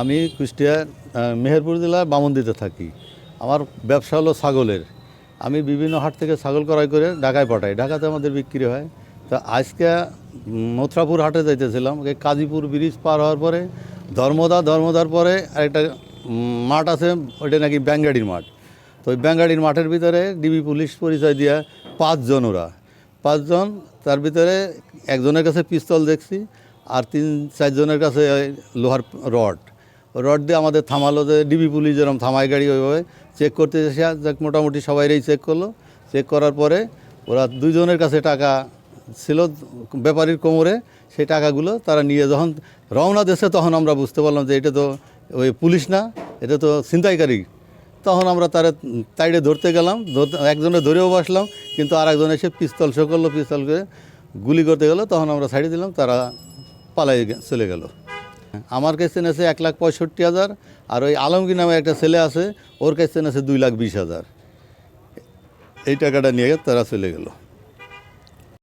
আমি কুষ্টিয়া মেহেরপুর জেলার বামন্দিতে থাকি। আমার ব্যবসা হলো ছাগলের। আমি বিভিন্ন হাট থেকে ছাগল ক্রয় করে ঢাকায় পাঠাই। ঢাকাতে আমাদের বিক্রি হয়। তো আজকে মথুরাপুর হাটে যাইতেছিলাম। কাজীপুর ব্রিজ পার হওয়ার পরে ধর্মদা ধর্মদার পরে উম, মাঠ আছে ওইটা নাকি ব্যাঙ্গাড়ির মাঠ। তো ওই ব্যাঙ্গাড়ির মাঠের ভিতরে ডিবি পুলিশ পরিচয় দিয়া পাঁচজন ওরা। পাঁচজন তার ভিতরে একজনের কাছে পিস্তল দেখছি। আর তিন চারজনের কাছে লোহার রড। রড দিয়ে আমাদের থামালো যে ডিবি পুলিশ যেরকম থামায় গাড়ি ওইভাবে চেক করতে যাক, মোটামুটি সবাইরাই চেক করল। চেক করার পরে ওরা দুইজনের কাছে টাকা ছিল ব্যাপারীর কোমরে, সেই টাকাগুলো তারা নিয়ে যখন রওনা দেশে তখন আমরা বুঝতে পারলাম যে এটা তো ওই পুলিশ না, এটা তো ছিনতাইকারী। তখন আমরা তারা তাইড়ে ধরতে গেলাম একজনে ধরেও বসলাম, কিন্তু আর একজন এসে পিস্তল শো করল, পিস্তল করে গুলি করতে গেলো। তখন আমরা ছাড়িয়ে দিলাম, তারা পালাই চলে গেল। আমার কাছে আছে এক লাখ পঁয়ষট্টি হাজার, আর ওই আলমগীর নামে একটা ছেলে আছে, ওর কাছে আছে দুই লাখ বিশ হাজার। এই টাকাটা নিয়ে তারা চলে গেল।